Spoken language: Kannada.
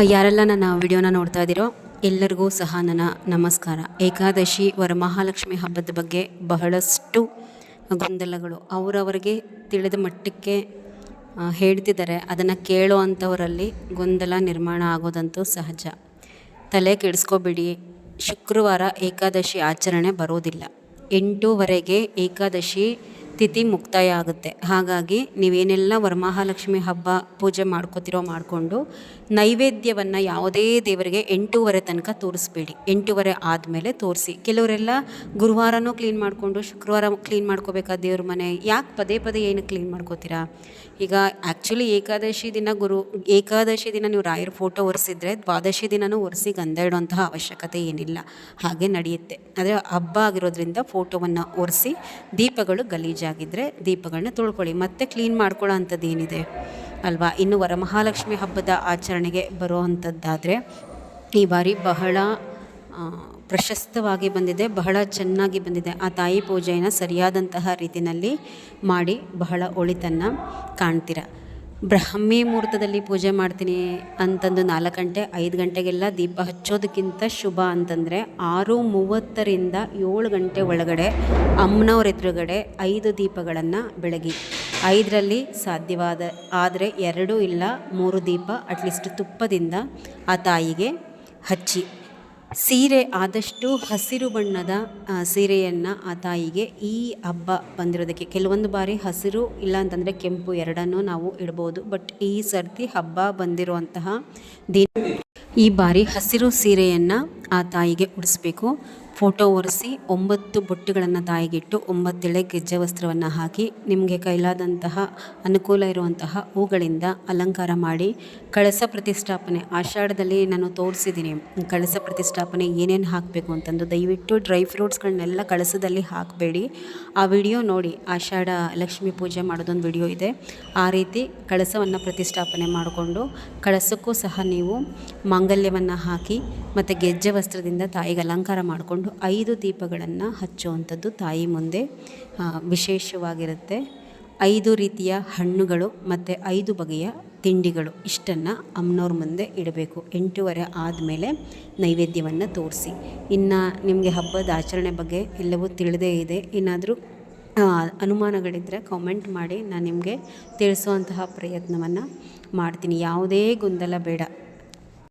ಯಾರೆಲ್ಲ ನನ್ನ ವಿಡಿಯೋನ ನೋಡ್ತಾ ಇದ್ದೀರೋ ಎಲ್ಲರಿಗೂ ಸಹ ನನ್ನ ನಮಸ್ಕಾರ. ಏಕಾದಶಿ ವರಮಹಾಲಕ್ಷ್ಮಿ ಹಬ್ಬದ ಬಗ್ಗೆ ಬಹಳಷ್ಟು ಗೊಂದಲಗಳು. ಅವರವರಿಗೆ ತಿಳಿದ ಮಟ್ಟಕ್ಕೆ ಹೇಳ್ತಿದ್ದಾರೆ. ಅದನ್ನು ಕೇಳೋ ಅಂಥವರಲ್ಲಿ ಗೊಂದಲ ನಿರ್ಮಾಣ ಆಗೋದಂತೂ ಸಹಜ. ತಲೆ ಕೆಡಿಸ್ಕೋಬೇಡಿ. ಶುಕ್ರವಾರ ಏಕಾದಶಿ ಆಚರಣೆ ಬರೋದಿಲ್ಲ. ಎಂಟೂವರೆಗೆ ಏಕಾದಶಿ ತಿಥಿ ಮುಕ್ತಾಯ ಆಗುತ್ತೆ ಹಾಗಾಗಿ ನೀವೇನೆಲ್ಲ ವರಮಹಾಲಕ್ಷ್ಮಿ ಹಬ್ಬ ಪೂಜೆ ಮಾಡ್ಕೋತಿರೋ ಮಾಡಿಕೊಂಡು ನೈವೇದ್ಯವನ್ನು ಯಾವುದೇ ದೇವರಿಗೆ ಎಂಟೂವರೆ ತನಕ ತೋರಿಸ್ಬೇಡಿ. ಎಂಟೂವರೆ ಆದಮೇಲೆ ತೋರಿಸಿ. ಕೆಲವರೆಲ್ಲ ಗುರುವಾರನೂ ಕ್ಲೀನ್ ಮಾಡಿಕೊಂಡು ಶುಕ್ರವಾರ ಕ್ಲೀನ್ ಮಾಡ್ಕೋಬೇಕಾ ದೇವ್ರ ಮನೆ? ಯಾಕೆ ಪದೇ ಪದೇ ಏನು ಕ್ಲೀನ್ ಮಾಡ್ಕೋತೀರಾ? ಈಗ ಆ್ಯಕ್ಚುಲಿ ಏಕಾದಶಿ ದಿನ ಗುರು, ಏಕಾದಶಿ ದಿನ ನೀವು ರಾಯರ ಫೋಟೋ ಒರೆಸಿದ್ರೆ ದ್ವಾದಶಿ ದಿನವೂ ಒರೆಸಿ ಗಂಧ ಇಡುವಂತಹ ಅವಶ್ಯಕತೆ ಏನಿಲ್ಲ. ಹಾಗೆ ನಡೆಯುತ್ತೆ. ಆದರೆ ಹಬ್ಬ ಆಗಿರೋದ್ರಿಂದ ಫೋಟೋವನ್ನು ಒರೆಸಿ ದೀಪಗಳು ಗಲೀಜಾಗಿದ್ದರೆ ದೀಪಗಳನ್ನ ತುಳ್ಕೊಳ್ಳಿ. ಮತ್ತೆ ಕ್ಲೀನ್ ಮಾಡ್ಕೊಳ್ಳೋ ಅಂಥದ್ದು ಏನಿದೆ ಅಲ್ವಾ? ಇನ್ನು ವರಮಹಾಲಕ್ಷ್ಮಿ ಹಬ್ಬದ ಆಚರಣೆಗೆ ಬರೋ ಅಂಥದ್ದಾದರೆ ಈ ಬಾರಿ ಬಹಳ ಪ್ರಶಸ್ತವಾಗಿ ಬಂದಿದೆ, ಬಹಳ ಚೆನ್ನಾಗಿ ಬಂದಿದೆ. ಆ ತಾಯಿ ಪೂಜೆಯನ್ನು ಸರಿಯಾದಂತಹ ರೀತಿಯಲ್ಲಿ ಮಾಡಿ ಬಹಳ ಒಳಿತನ್ನು ಕಾಣ್ತೀರ? ಬ್ರಾಹ್ಮಿ ಮುಹೂರ್ತದಲ್ಲಿ ಪೂಜೆ ಮಾಡ್ತೀನಿ ಅಂತಂದು ನಾಲ್ಕು ಗಂಟೆ, ಐದು ಗಂಟೆಗೆಲ್ಲ ದೀಪ ಹಚ್ಚೋದಕ್ಕಿಂತ ಶುಭ ಅಂತಂದರೆ ಆರು ಮೂವತ್ತರಿಂದ ಏಳು ಗಂಟೆ ಒಳಗಡೆ ಅಮ್ಮನವ್ರ ಎದುರುಗಡೆ ಐದು ದೀಪಗಳನ್ನು ಬೆಳಗಿ. ಐದರಲ್ಲಿ ಸಾಧ್ಯವಾದ, ಆದರೆ ಎರಡು ಇಲ್ಲ, ಮೂರು ದೀಪ ಅಟ್ಲೀಸ್ಟ್ ತುಪ್ಪದಿಂದ ಆ ತಾಯಿಗೆ ಹಚ್ಚಿ. ಸೀರೆ ಆದಷ್ಟು ಹಸಿರು ಬಣ್ಣದ ಸೀರೆಯನ್ನು ಆ ತಾಯಿಗೆ ಈ ಹಬ್ಬ ಬಂದಿರೋದಕ್ಕೆ ಕೆಲವೊಂದು ಬಾರಿ ಹಸಿರು ಇಲ್ಲ ಅಂತಂದರೆ ಕೆಂಪು ಎರಡನ್ನೂ ನಾವು ಇಡ್ಬೋದು. ಬಟ್ ಈ ಸರ್ತಿ ಹಬ್ಬ ಬಂದಿರುವಂತಹ ದಿನ ಈ ಬಾರಿ ಹಸಿರು ಸೀರೆಯನ್ನು ಆ ತಾಯಿಗೆ ಉಡಿಸ್ಬೇಕು. ಫೋಟೋ ಒರೆಸಿ ಒಂಬತ್ತು ಬೊಟ್ಟುಗಳನ್ನು ತಾಯಿಗಿಟ್ಟು ಒಂಬತ್ತೆಳೆ ಗೆಜ್ಜೆ ವಸ್ತ್ರವನ್ನು ಹಾಕಿ ನಿಮಗೆ ಕೈಲಾದಂತಹ ಅನುಕೂಲ ಇರುವಂತಹ ಹೂಗಳಿಂದ ಅಲಂಕಾರ ಮಾಡಿ ಕಳಸ ಪ್ರತಿಷ್ಠಾಪನೆ, ಆಷಾಢದಲ್ಲಿ ನಾನು ತೋರಿಸಿದ್ದೀನಿ. ಕಳಸ ಪ್ರತಿಷ್ಠಾಪನೆ ಏನೇನು ಹಾಕಬೇಕು ಅಂತಂದು ದಯವಿಟ್ಟು ಡ್ರೈ ಫ್ರೂಟ್ಸ್ಗಳನ್ನೆಲ್ಲ ಕಳಸದಲ್ಲಿ ಹಾಕಬೇಡಿ. ಆ ವಿಡಿಯೋ ನೋಡಿ, ಆಷಾಢ ಲಕ್ಷ್ಮೀ ಪೂಜೆ ಮಾಡೋದೊಂದು ವಿಡಿಯೋ ಇದೆ. ಆ ರೀತಿ ಕಳಸವನ್ನು ಪ್ರತಿಷ್ಠಾಪನೆ ಮಾಡಿಕೊಂಡು ಕಳಸಕ್ಕೂ ಸಹ ನೀವು ಮಾಂಗಲ್ಯವನ್ನು ಹಾಕಿ ಮತ್ತು ಗೆಜ್ಜೆ ವಸ್ತ್ರದಿಂದ ತಾಯಿಗೆ ಅಲಂಕಾರ ಮಾಡಿಕೊಂಡು ಐದು ದೀಪಗಳನ್ನು ಹಚ್ಚುವಂಥದ್ದು ತಾಯಿ ಮುಂದೆ ವಿಶೇಷವಾಗಿರುತ್ತೆ. ಐದು ರೀತಿಯ ಹಣ್ಣುಗಳು ಮತ್ತು ಐದು ಬಗೆಯ ತಿಂಡಿಗಳು ಇಷ್ಟನ್ನು ಅಮ್ಮನವ್ರ ಮುಂದೆ ಇಡಬೇಕು. ಎಂಟೂವರೆ ಆದಮೇಲೆ ನೈವೇದ್ಯವನ್ನು ತೋರಿಸಿ. ಇನ್ನು ನಿಮಗೆ ಹಬ್ಬದ ಆಚರಣೆ ಬಗ್ಗೆ ಎಲ್ಲವೂ ತಿಳಿದೇ ಇದೆ. ಏನಾದರೂ ಅನುಮಾನಗಳಿದ್ದರೆ ಕಾಮೆಂಟ್ ಮಾಡಿ ನಾನು ನಿಮಗೆ ತಿಳಿಸುವಂತಹ ಪ್ರಯತ್ನವನ್ನು ಮಾಡ್ತೀನಿ. ಯಾವುದೇ ಗೊಂದಲ ಬೇಡ.